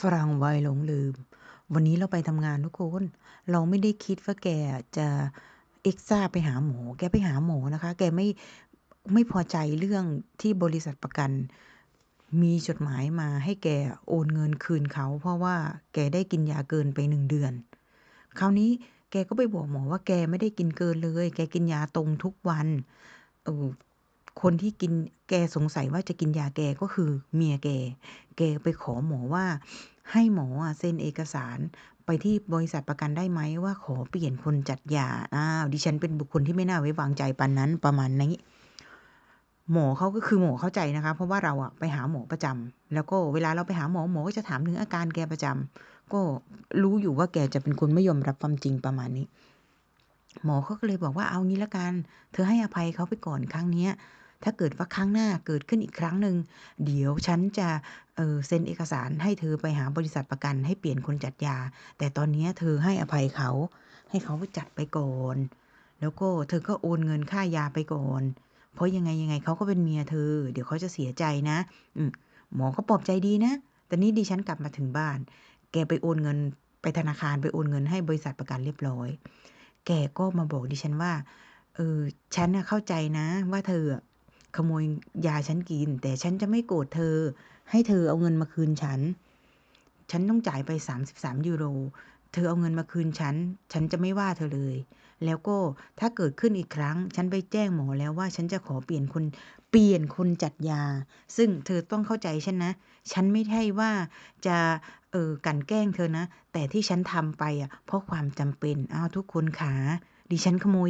ฝรั่งวัยหลงลืม วันนี้เราไปทำงานทุกคน เราไม่ได้คิดว่าแกจะเอ็กซ่าไปหาหมอ แกไปหาหมอนะคะ แกไม่ไม่พอใจเรื่องที่บริษัทประกัน มีจดหมายมาให้แกโอนเงินคืนเขา เพราะว่าแกได้กินยาเกินไปหนึ่งเดือน คราวนี้แกก็ไปบอกหมอว่าแกไม่ได้กินเกินเลย แกกินยาตรงทุกวันเออ คนที่กินแกสงสัยว่าจะกินยาแกก็คือเมียแก แกไปขอหมอว่า ให้หมอเซ็นเอกสารไปที่บริษัทประกันได้ไหมว่าขอเปลี่ยนคนจัดยาอ้าวดิฉันเป็นบุคคลที่ไม่น่าไว้วางใจปานนั้นประมาณนี้หมอเขาก็คือหมอเข้าใจนะคะ เพราะว่าเราอะไปหาหมอประจำแล้วก็เวลาเราไปหาหมอหมอก็จะถามถึงอาการแกประจำก็รู้อยู่ว่าแกจะเป็นคนไม่ยอมรับความจริงประมาณนี้ หมอเขาก็เลยบอกว่าเอางี้ละกัน เธอให้อภัยเขาไปก่อนครั้งเนี้ย ถ้าเกิดว่าครั้งหน้าเกิดขึ้นอีกครั้งหนึ่งเดี๋ยวฉันจะเออเซ็นเอกสารให้เธอไปหาบริษัทประกันให้เปลี่ยนคนจัดยา แต่ตอนนี้เธอให้อภัยเขา ให้เขาจัดไปก่อน แล้วก็เธอก็โอนเงินค่ายาไปก่อน เพราะยังไงยังไงเขาก็เป็นเมียเธอ เดี๋ยวเขาจะเสียใจนะ อืหมอก็ปลอบใจดีนะ แต่นี้ดิฉันกลับมาถึงบ้าน แกไปโอนเงินไปธนาคารไปโอนเงินให้บริษัทประกันเรียบร้อย แกก็มาบอกดิฉันว่า เออ ฉันเข้าใจนะว่าเธอ ขโมยยาฉันกิน แต่ฉันจะไม่โกรธเธอ ให้เธอเอาเงินมาคืนฉัน ฉันต้องจ่ายไป 33 ยูโร เธอเอาเงินมาคืนฉัน ฉันจะไม่ว่าเธอเลย แล้วก็ถ้าเกิดขึ้นอีกครั้ง ฉันไปแจ้งหมอแล้วว่าฉันจะขอเปลี่ยนคนเปลี่ยนคนจัดยา ซึ่งเธอต้องเข้าใจฉันนะ ฉันไม่ใช่ว่าจะเออกันแกล้งเธอนะ แต่ที่ฉันทำไปอะเพราะความจำเป็นอ้าวทุกคนขาดิฉันขโมย